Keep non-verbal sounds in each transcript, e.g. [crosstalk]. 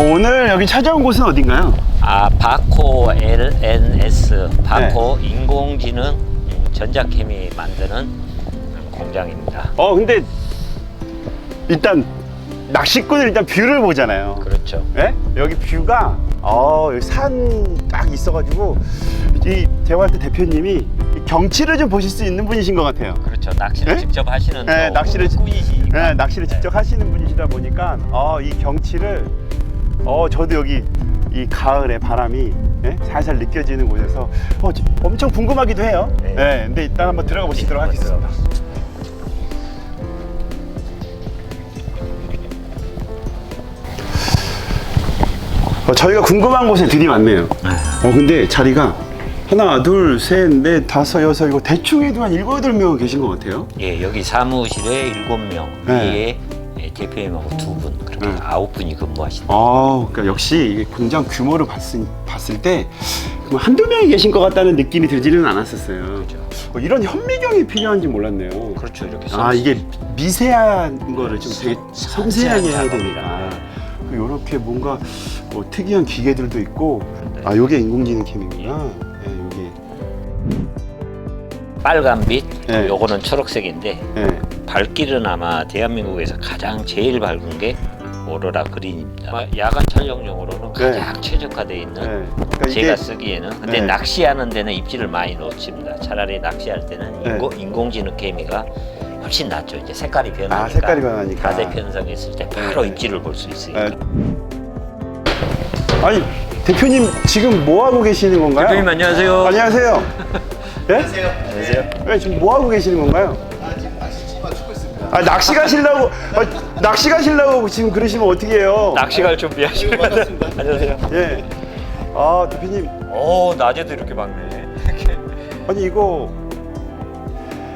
오늘 여기 찾아온 곳은 어딘가요? 아 바코 LNS 바코 인공지능 음, 전자케미 만드는 공장입니다. 어 근데 일단 낚시꾼은 일단 뷰를 보잖아요. 그렇죠. 예? 여기 뷰가 어 여기 산 딱 있어가지고 이 대화할 때 대표님이 이 경치를 좀 보실 수 있는 분이신 것 같아요. 그렇죠. 낚시를 네? 직접 하시는 네, 또 낚시를 지- 꾼이시니까. 네, 낚시를 직접 하시는 분이시다 보니까 어, 이 경치를 어 저도 여기 이 가을의 바람이 예? 살살 느껴지는 곳에서 어, 저- 엄청 궁금하기도 해요. 네. 네, 근데 일단 한번 들어가 보시도록 한번 하겠습니다. 어, 저희가 궁금한 곳에 드디어 왔네요. 어 근데 자리가 하나, 둘, 셋, 넷, 다섯, 여섯, 이거 대충 해도 한 일곱 여덟 명 계신 것 같아요. 예, 여기 사무실에 일곱 명 네. 위에 예, 대표님하고 두 분, 그렇게 네. 아홉 분이 근무하신다. 아, 그러니까 역시 이게 공장 규모를 봤을, 봤을 때 그뭐 한두 명이 계신 것 같다는 느낌이 들지는 않았었어요. 그렇죠. 어, 이런 현미경이 필요한지 몰랐네요. 그렇죠, 이렇게. 아, 이게 미세한 거를 좀 되게 섬세하게 해야. 되니까. 이렇게 뭔가 뭐 특이한 기계들도 있고, 아, 요게 인공지능 캠이구나. 네, 요게. 빨간 빛, 네. 요거는 초록색인데 네. 밝기는 아마 대한민국에서 가장 제일 밝은 게 오로라 그린입니다. 야간 촬영용으로는 네. 가장 최적화되어 있는 네. 그러니까 제가 쓰기에는 근데 네. 낚시하는 데는 입질을 많이 놓칩니다. 차라리 낚시할 때는 네. 인공, 인공지능 케미가 훨씬 낫죠. 이제 색깔이 변하니까 아, 색깔이 변하니까. 가대 편성했을 때 바로 네. 입질을 볼 수 있으니까. 네. 아니, 대표님 지금 뭐 하고 계시는 건가요? 대표님 안녕하세요. 안녕하세요. [laughs] 예? 안녕하세요. 네, 지금 뭐 하고 계시는 건가요? 아 지금 낚시치만 추고 있습니다. 아, 낚시 가시려고 아, 낚시 가시려고 지금 그러시면 어떻게 해요? 낚시 갈 준비하시는 거 반갑습니다. 안녕하세요. 예. 아, 대표님. 오 낮에도 이렇게 막네. [laughs] 아니 이거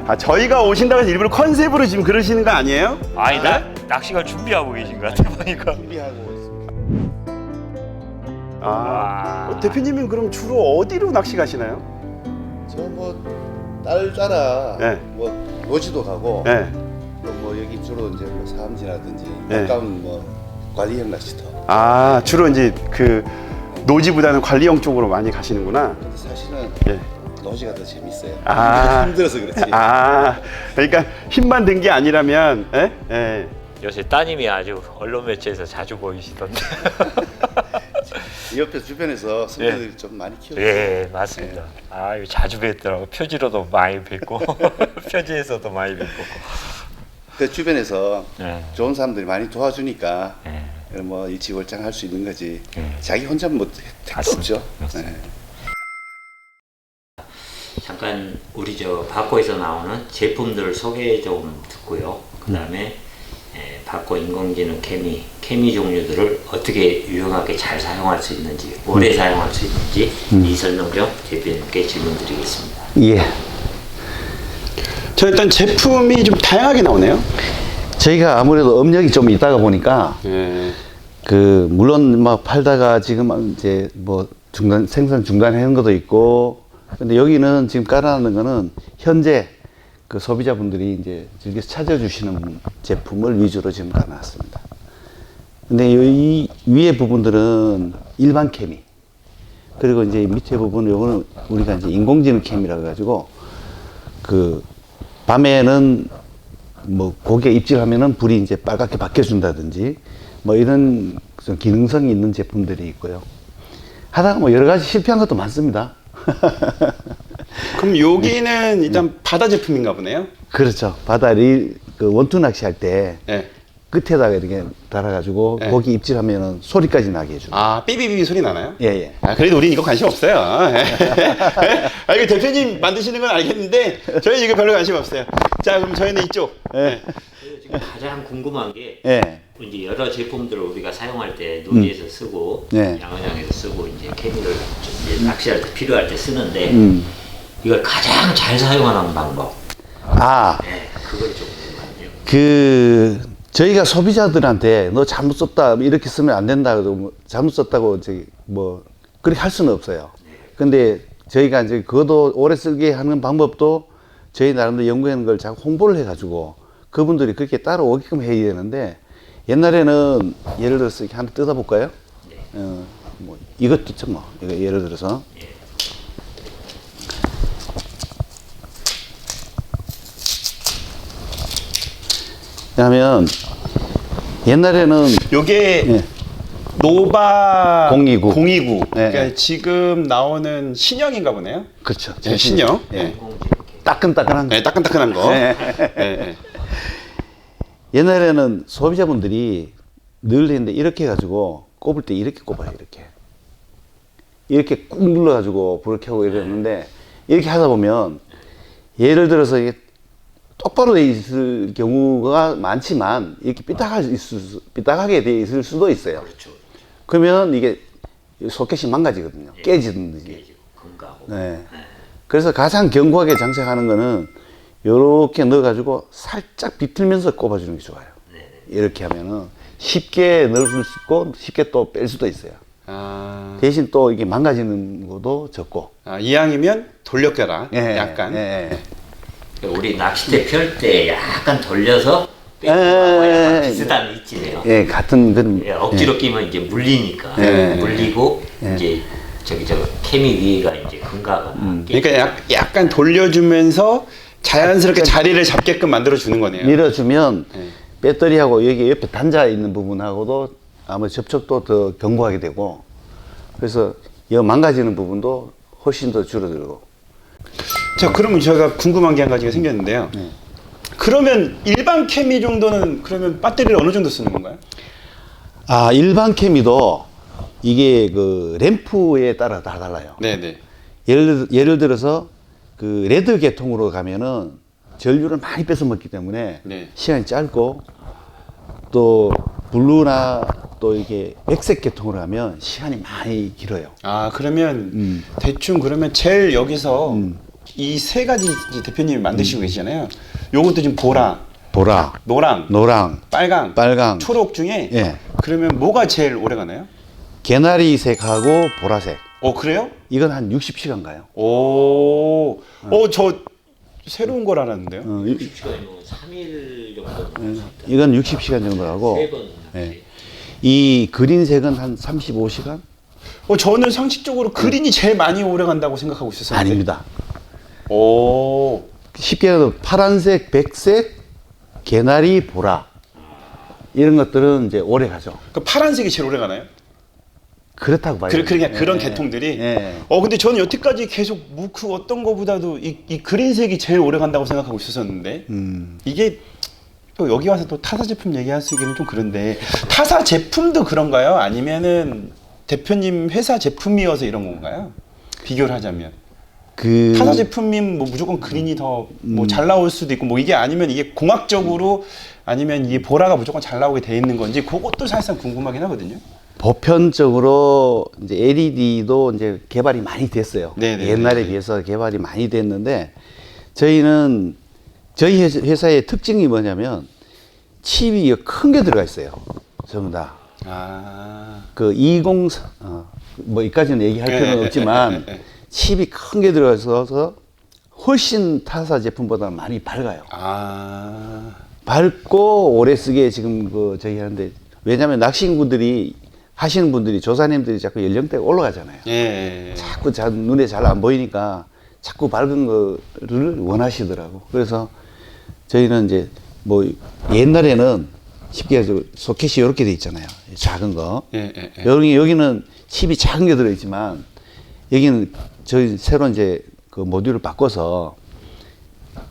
아, 저희가 오신다고 해서 일부러 컨셉으로 지금 그러시는 거 아니에요? 아니 나 낚시 갈 준비하고 계신 것 같아 보니까. 준비하고 있습니다. 아. 와. 어, 대표님은 그럼 주로 어디로 낚시 가시나요? 저 뭐 딸 따라 네. 뭐 노지도 가고 예. 여기 주로 이제 뭐 사암지라든지 네. 가까운 뭐 관리형 낚시터. 아, 주로 이제 그 노지보다는 관리형 쪽으로 많이 가시는구나. 근데 사실은 예. 노지가 더 재밌어요. 아. [laughs] 힘들어서 그렇지. 아, 그러니까 힘만 든 게 아니라면, 예? 예. 요새 따님이 아주 언론 매체에서 자주 보이시던데. [laughs] 이 옆에 주변에서 선배들이 좀 많이 키우고 예, 맞습니다. 아, 이거 자주 뵙더라고. 표지로도 많이 뵙고, [laughs] 표지에서도 많이 뵙고. 그 주변에서 네. 좋은 사람들이 많이 도와주니까 네. 뭐 일치월장 할 수 있는 거지. 네. 자기 혼자 뭐 택도. 없죠. 맞습니다. 네. 잠깐 우리 저 바코에서 나오는 제품들을 소개 좀 듣고요. 그 다음에 바코 인공지능 케미, 케미 종류들을 어떻게 유용하게 잘 사용할 수 있는지, 오래 사용할 수 있는지 이 설명 좀 대표님께 질문 드리겠습니다. 예. 저 일단 제품이 좀 다양하게 나오네요. 저희가 아무래도 업력이 좀 있다가 보니까 예. 그 물론 막 팔다가 지금 이제 뭐 중단 생산 중단하는 것도 있고 근데 여기는 지금 깔아놓는 거는 현재 그 소비자분들이 이제 즐겨 찾아주시는 제품을 위주로 지금 깔아놨습니다. 근데 이 위에 부분들은 일반 케미 그리고 이제 밑에 부분 요거는 우리가 이제 인공지능 캠이라 가지고 그 밤에는 뭐 고기에 입질하면은 불이 이제 빨갛게 바뀌어준다든지 뭐 이런 좀 기능성이 있는 제품들이 있고요. 하다가 뭐 여러 가지 실패한 것도 많습니다. [laughs] 그럼 여기는 일단 바다 제품인가 보네요. 그렇죠. 바다 리 그 원투 낚시할 때 예. 끝에다가 이렇게 달아가지고 네. 고기 입질하면은 소리까지 나게 해주는. 아, 삐비비비 소리 나나요? 예, 예. 아, 그래도 우린 이거 관심 없어요. 아, 이거 대표님 만드시는 건 알겠는데, 저희 이거 별로 관심 없어요. 자, 그럼 저희는 이쪽. 예. 지금 가장 궁금한 게 예. 이제 여러 제품들을 우리가 사용할 때 노지에서 쓰고 네. 양어장에서 쓰고 이제 케미를 이제 낚시할 때 필요할 때 쓰는데 음. 이걸 가장 잘 사용하는 방법. 아, 네, 그걸 좀 궁금하네요. 그 저희가 소비자들한테 너 잘못 썼다 이렇게 쓰면 안 된다 그러고 뭐 잘못 썼다고 저기 뭐 그렇게 할 수는 없어요. 근데 저희가 이제 그것도 오래 쓰게 하는 방법도 저희 나름대로 연구하는 걸 자꾸 홍보를 해가지고 그분들이 그렇게 따라오게끔 해야 되는데 옛날에는 예를 들어서 이렇게 하나 뜯어볼까요? 어, 뭐 이것도 뭐 이거 예를 들어서 그러면 옛날에는 요게 예. 노바 029. 029. 네. 그러니까 지금 나오는 신형인가 보네요. 그렇죠 네, 신형. 예. 따끈따끈한 거 네, 따끈따끈한 거. 네. 네, 네. 옛날에는 소비자분들이 늘 했는데 이렇게 해가지고 꼽을 때 이렇게 꼽아요 이렇게 이렇게 꾹 눌러가지고 불을 켜고 이러는데 이렇게 하다 보면 예를 들어서 이게 똑바로 돼 있을 경우가 많지만 이렇게 삐딱하게 있을, 수- 삐딱하게 돼 있을 수도 있어요. 그렇죠. 그러면 이게 소켓이 망가지거든요. 깨지든지. 깨지고 금가고. 네. 그래서 가장 견고하게 장착하는 거는 요렇게 넣어가지고 살짝 비틀면서 꼽아주는 게 좋아요. 이렇게 하면은 쉽게 넣을 수 있고 쉽게 또 뺄 수도 있어요. 아, 대신 또 이게 망가지는 것도 적고. 아, 이왕이면 돌려껴라. 예, 약간. 예, 예. 우리 낚싯대 펼 때 약간 돌려서 빼고 예, 예, 예. 비슷한 위치네요. 예, 같은 그런. 예, 억지로 끼면 이제 물리니까 예. 물리고 예. 이제 저기 저 케미 위에가 이제 금가거나 그러니까 약, 약간 돌려주면서 자연스럽게 자리를 잡게끔 만들어 주는 거네요. 밀어주면 예. 배터리하고 여기 옆에 단자 있는 부분하고도 아마 접촉도 더 견고하게 되고 그래서 이 망가지는 부분도 훨씬 더 줄어들고 자, 그러면 제가 궁금한 게 한 가지가 생겼는데요. 네. 그러면 일반 케미 정도는 그러면 배터리를 어느 정도 쓰는 건가요? 아 일반 케미도 이게 그 램프에 따라 다 달라요. 네네. 예를 예를 들어서 그 레드 계통으로 가면은 전류를 많이 뺏어 먹기 때문에 네. 시간이 짧고 또 블루나 또 이게 백색 계통으로 하면 시간이 많이 길어요. 아 그러면 음. 대충 그러면 제일 여기서 이 세 가지 이제 대표님이 음. 만드시고 계시잖아요. 요것도 지금 보라, 보라, 노랑, 노랑, 빨강, 빨강, 초록 중에 예. 그러면 뭐가 제일 오래 가나요? 개나리색하고 보라색. 어 그래요? 이건 한 60시간 가요. 오, 어저 새로운 걸 알았는데요. 어, 이- 시간이면 3일 정도 이건 60시간 정도 가고 세 번 예. 이 그린색은 한 35시간? 어 저는 상식적으로 그린이 제일 많이 오래 간다고 생각하고 있었어요. 아닙니다. 오, 쉽게 말해서 파란색, 백색, 개나리, 보라 이런 것들은 이제 오래 가죠. 그 파란색이 제일 오래 가나요? 그렇다고 봐요. 그, 그러니까 그런 예, 계통들이. 예. 어 근데 저는 여태까지 계속 뭐그 어떤 거보다도 이, 이 그린색이 제일 오래 간다고 생각하고 있었었는데 음. 이게 또 여기 와서 또 타사 제품 얘기하시기는 좀 그런데 타사 제품도 그런가요? 아니면은 대표님 회사 제품이어서 이런 건가요? 비교를 하자면 그 타사 제품이면 뭐 무조건 그린이 더뭐 음. 잘 나올 수도 있고 뭐 이게 아니면 이게 공학적으로 아니면 이 보라가 무조건 잘 나오게 돼 있는 건지 그것도 사실상 궁금하긴 하거든요. 보편적으로 이제 LED도 이제 개발이 많이 됐어요. 네네네. 옛날에 비해서 개발이 많이 됐는데 저희는 저희 회사- 회사의 특징이 뭐냐면 칩이 큰 게 들어가 있어요. 전부 다. 아, 그 20, 어, 뭐 이까지는 얘기할 네, 필요는 네, 없지만 네, 네, 네. 칩이 큰 게 들어가서 훨씬 타사 제품보다 많이 밝아요. 아, 밝고 오래 쓰게 지금 그 저희 하는데 왜냐하면 낚시인분들이 하시는 분들이 조사님들이 자꾸 연령대가 올라가잖아요. 예. 자꾸 자, 눈에 잘 안 보이니까 자꾸 밝은 거를 원하시더라고. 그래서 저희는 이제 뭐 옛날에는 쉽게 해서 소켓이 이렇게 돼 있잖아요. 작은 거. 예, 예, 예. 여기 여기는 칩이 작은 게 들어 있지만 여기는 저희 새로 이제 그 모듈을 바꿔서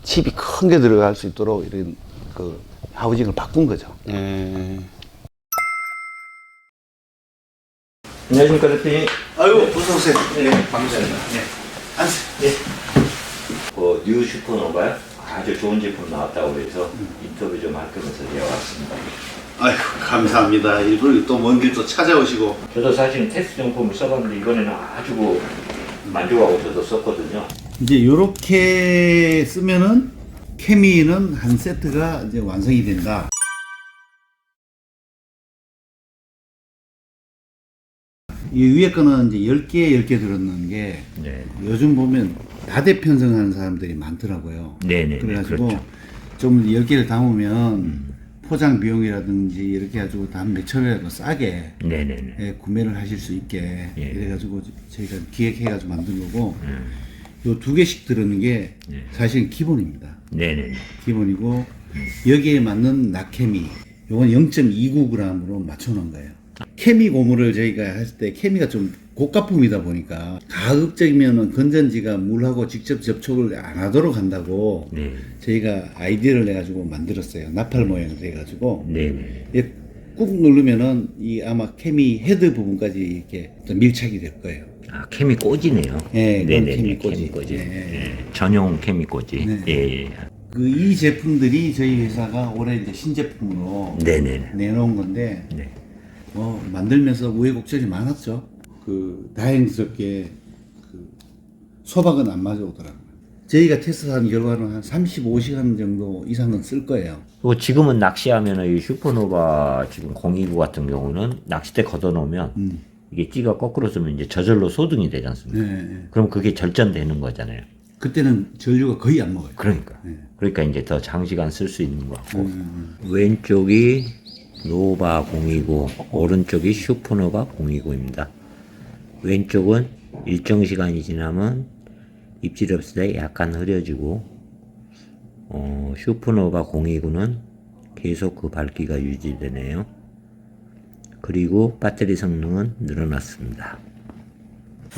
칩이 큰 게 들어갈 수 있도록 이런 그 하우징을 바꾼 거죠. 예. 안녕하십니까 대표님 아유, 어서 오세요. 네, 반갑습니다. 네. 앉으세요. 그뉴 슈퍼노바요 아주 좋은 제품 나왔다고 그래서 인터뷰 좀 할 거면서 제가 왔습니다 아유, 감사합니다. 일부러 또 먼 길 또 찾아오시고. 저도 사실 테스트 용품을 써봤는데 이번에는 아주 그 만족하고 저도 썼거든요 이제 요렇게 쓰면은 케미는 한 세트가 이제 완성이 된다. 이 위에 거는 이제 10개, 10개 들었는 게 네. 요즘 보면 다대 편성하는 사람들이 많더라고요. 네네 그래가지고 그렇죠. 좀 10개를 담으면 포장 비용이라든지 이렇게 해가지고 단 몇천 원이라도 싸게 네네네. 예, 구매를 하실 수 있게 예. 이래가지고 저희가 기획해가지고 만든 거고 요 두 개씩 들어는 게 사실 기본입니다. 네네네. 기본이고 여기에 맞는 낙케미 요건 0.29g으로 맞춰놓은 거예요. 케미 고무를 저희가 했을 때 케미가 좀 고가품이다 보니까 가급적이면은 건전지가 물하고 직접 접촉을 안 하도록 한다고 네. 저희가 아이디어를 내가지고 만들었어요. 나팔 모양으로 해가지고 네네. 이게 꾹 누르면은 이 아마 케미 헤드 부분까지 이렇게 좀 밀착이 될 거예요. 아, 케미 꽂이네요. 예, 네네네. 케미 꽂이. 케미 꽂이. 예. 예, 전용 케미 꽂이. 네. 예, 예. 그 이 제품들이 저희 회사가 올해 이제 신제품으로 네네네. 내놓은 건데 네. 뭐 만들면서 우여곡절이 많았죠. 그 다행스럽게 그 소박은 안 맞아오더라고요. 저희가 테스트한 결과는 한 35시간 정도 이상은 쓸 거예요. 그리고 지금은 낚시하면은 이 슈퍼노바 지금 029 같은 경우는 낚싯대 걷어놓으면 음. 이게 찌가 거꾸로 쓰면 이제 저절로 소등이 되지 않습니까? 네, 네. 그럼 그게 절전되는 거잖아요. 그때는 전류가 거의 안 먹어요. 그러니까. 네. 그러니까 이제 더 장시간 쓸 수 있는 것 같고. 음, 왼쪽이 노바 029, 오른쪽이 슈퍼노바 029입니다. 왼쪽은 일정 시간이 지나면 입질 때 약간 흐려지고, 어, 슈퍼노바 029는 계속 그 밝기가 유지되네요. 그리고 배터리 성능은 늘어났습니다.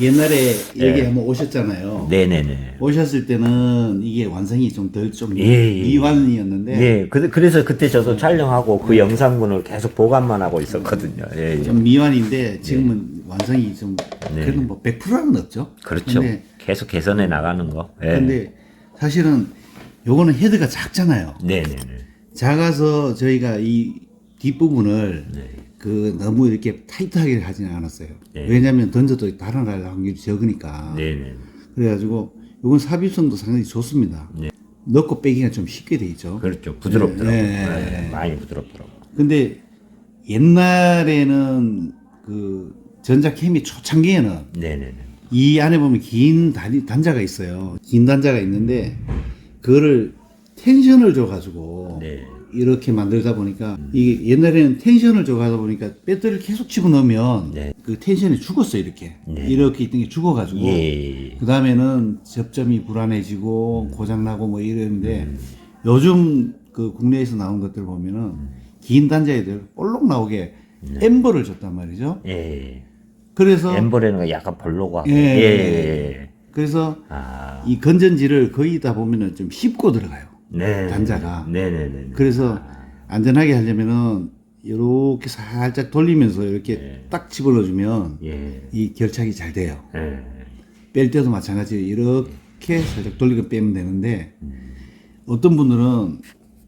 옛날에 여기 네. 한번 오셨잖아요. 네네네. 오셨을 때는 이게 완성이 좀 덜좀 예, 예. 미완이었는데 예, 그, 그래서 그때 저도 촬영하고 그 영상분을 계속 보관만 하고 있었거든요. 예, 예. 좀 미완인데 지금은 완성이 좀 네. 그래도 뭐 100%는 없죠. 그렇죠. 근데, 계속 개선해 나가는 거. 예. 근데 사실은 요거는 헤드가 작잖아요. 네네네. 작아서 저희가 이 뒷부분을 네. 그 너무 이렇게 타이트하게 하지는 않았어요. 네. 왜냐하면 던져도 다른 날 확률이 적으니까. 네네. 그래가지고 요건 삽입성도 상당히 좋습니다. 네. 넣고 빼기가 좀 쉽게 돼 있죠. 그렇죠. 부드럽더라고요. 네, 네, 네, 네. 많이 부드럽더라고요. 근데 옛날에는 그 전자캠이 초창기에는 네네네. 이 안에 보면 긴 단, 단자가 있어요. 긴 단자가 있는데 그거를 텐션을 줘가지고 네. 이렇게 만들다 보니까 이게 옛날에는 텐션을 줘가다 보니까 배터리를 계속 집어넣으면 네. 그 텐션이 죽었어 이렇게 네. 이렇게 있던 게 죽어가지고 예. 그 다음에는 접점이 불안해지고 고장나고 뭐 이러는데 음. 요즘 그 국내에서 나온 것들 보면은 긴 단자애들 볼록 나오게 엠버를 줬단 말이죠. 예. 그래서 엠버라는 거 약간 하고. 예. 예. 예. 그래서 아. 이 건전지를 거의 다 보면은 좀 씹고 들어가요. 네. 단자가. 네네네. 그래서 안전하게 하려면은 이렇게 살짝 돌리면서 이렇게 딱 집어넣어주면 예. 이 결착이 잘 돼요. 예. 뺄 때도 마찬가지로 이렇게 살짝 돌리고 빼면 되는데 어떤 분들은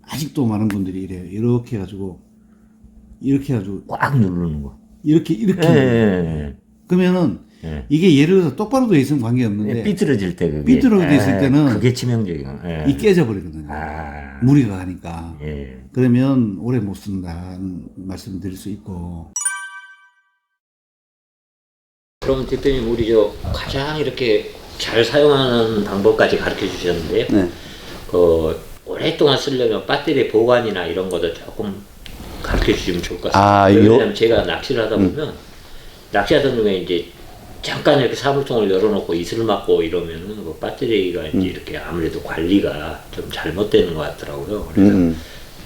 아직도 많은 분들이 이래요. 이렇게 해가지고 이렇게 해가지고 꽉 누르는 거. 이렇게 이렇게 예. 예. 그러면은 예. 이게 예를 들어서 똑바로 돼 있으면 관계 예. 없는데 삐뚤어질 때 그게. 삐뚤어져 있을 예. 때는 그게 치명적인 거. 예. 이 깨져 버리거든요. 아. 무리가 가니까. 예. 그러면 오래 못 쓴다는 말씀드릴 수 있고 그럼 대표님 우리 저 가장 이렇게 잘 사용하는 방법까지 가르쳐 주셨는데요. 네. 그 오랫동안 쓰려면 배터리 보관이나 이런 것도 조금 가르쳐 주시면 좋을 것 같습니다. 아, 요- 왜냐면 제가 낚시를 하다 보면 낚시하던 중에 이제 잠깐 이렇게 사물통을 열어놓고 이슬 맞고 이러면은 그 배터리가 이제 이렇게 아무래도 관리가 좀 잘못되는 것 같더라고요. 그래서 음.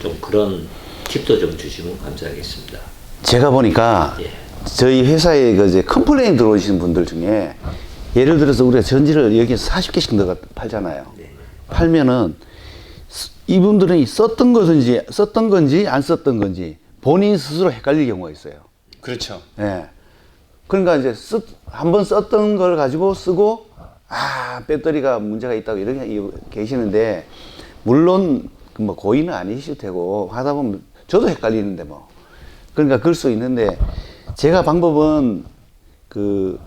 좀 그런 팁도 좀 주시면 감사하겠습니다. 제가 보니까 예. 저희 회사에 그 이제 컴플레인 들어오시는 분들 중에 예를 들어서 우리가 전지를 여기서 40개씩 넣어 팔잖아요. 팔면은 쓰- 이분들은 이 썼던 것인지 썼던 건지 안 썼던 건지 본인 스스로 헷갈릴 경우가 있어요. 그렇죠. 예. 그러니까 이제 한 번 썼던 걸 가지고 쓰고 아 배터리가 문제가 있다고 이런 게 계시는데 물론 그뭐 고의는 아니실 테고 하다 보면 저도 헷갈리는데 뭐. 그러니까 그럴 수 있는데 제가 방법은 그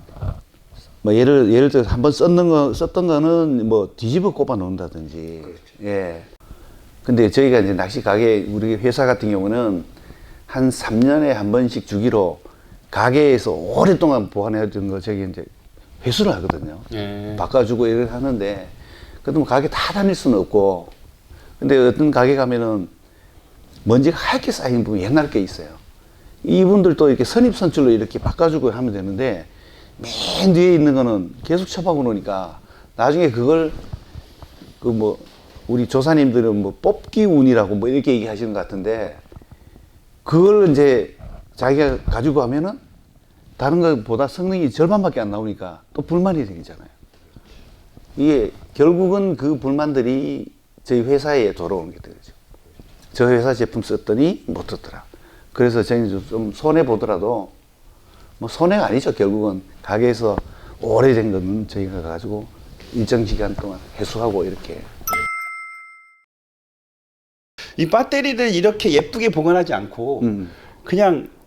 뭐 예를 예를 들어 한번 썼는 거 썼던 거는 뭐 뒤집어 꼽아 놓는다든지. 예. 근데 저희가 이제 낚시 가게 우리 회사 같은 경우는 한 3년에 한 번씩 주기로 가게에서 오랫동안 보관해둔 거 저기 이제 회수를 하거든요. 예. 바꿔주고 이렇게 하는데 그래도 뭐 가게 다 다닐 수는 없고 근데 어떤 가게 가면은 먼지가 하얗게 쌓인 부분 옛날 게 있어요. 이분들도 이렇게 선입선출로 이렇게 바꿔주고 하면 되는데 맨 뒤에 있는 거는 계속 쳐박아 놓으니까 나중에 그걸 그 뭐 우리 조사님들은 뭐 뽑기 운이라고 뭐 이렇게 얘기하시는 것 같은데 그걸 이제 자기가 가지고 하면은 다른 것보다 성능이 절반밖에 안 나오니까 또 불만이 생기잖아요. 이게 결국은 그 불만들이 저희 회사에 돌아오는 게 되죠. 저 회사 제품 썼더니 못 듣더라. 그래서 저희는 좀- 좀 손해 보더라도 뭐 손해가 아니죠. 결국은 가게에서 오래된 거는 저희가 가지고 일정 시간 동안 해소하고 이렇게 이 배터리를 이렇게 예쁘게 보관하지 않고 음. 그냥 뭐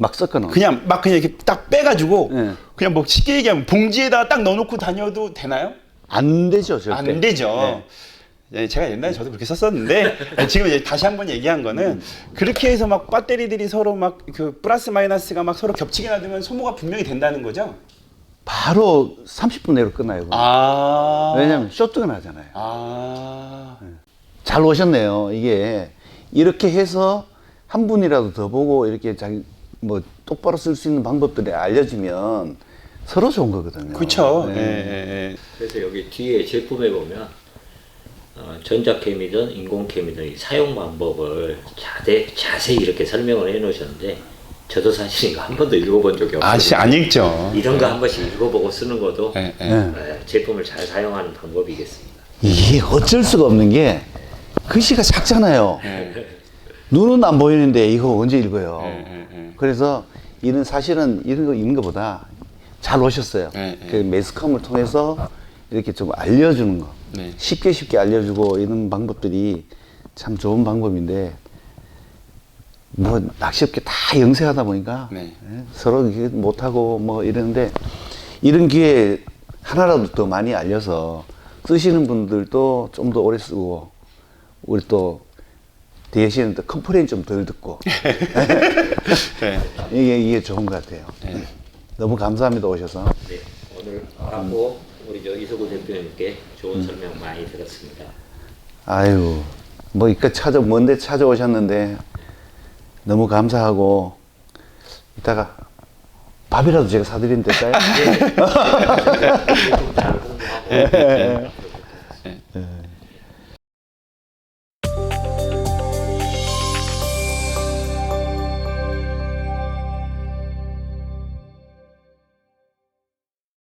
막 섞어 놓은. 그냥 막 그냥 이렇게 딱 빼가지고 네. 그냥 뭐 쉽게 얘기하면 봉지에다가 딱 넣어놓고 다녀도 되나요? 안 되죠, 절대. 안 되죠. 네. 예, 제가 옛날에 저도 그렇게 썼었는데 [laughs] 지금 이제 다시 한번 얘기한 거는 음. 그렇게 해서 막 배터리들이 서로 막 그 플러스 마이너스가 막 서로 겹치게 놔두면 소모가 분명히 된다는 거죠. 바로 30분 내로 끝나요. 그거. 아 왜냐면 쇼트가 나잖아요. 아 잘 오셨네요. 이게 이렇게 해서 한 분이라도 더 보고 이렇게 자기 뭐 똑바로 쓸 수 있는 방법들이 알려지면 서로 좋은 거거든요. 그렇죠. 네. 예, 예, 예. 그래서 여기 뒤에 제품에 보면 어, 전자캠이든 인공캠이든 이 사용 방법을 자세, 자세히 이렇게 설명을 해 놓으셨는데 저도 사실 이거 한 번도 읽어본 적이 없어요. 아씨 안 읽죠. 이런 거 한 번씩 읽어보고 쓰는 것도 예, 예. 네. 예, 제품을 잘 사용하는 방법이겠습니다. 이게 어쩔 수가 없는 게 글씨가 작잖아요. 눈은 안 보이는데 이거 언제 읽어요? 예, 예, 예. 그래서 이런 사실은 이런 거 읽는 것보다 잘 오셨어요. 예, 예. 그 매스컴을 통해서 이렇게 좀 알려주는 거. 네. 쉽게 쉽게 알려주고 이런 방법들이 참 좋은 방법인데 뭐 낚시 업계 다 영세하다 보니까 네. 예, 서로 이게 못하고 뭐 이러는데 이런 기회에 하나라도 더 많이 알려서 쓰시는 분들도 좀 더 오래 쓰고 우리 또 대신에 또 컴플레인 좀 덜 듣고 네. 이게 이게 좋은 것 같아요. 너무 감사합니다 오셔서. 네, 오늘 하고 우리 저 이석우 대표님께 좋은 설명 많이 들었습니다. 아유 뭐 이까 찾아 먼데 찾아오셨는데 너무 감사하고 이따가 밥이라도 제가 사드리면 될까요? 잘 홍보하고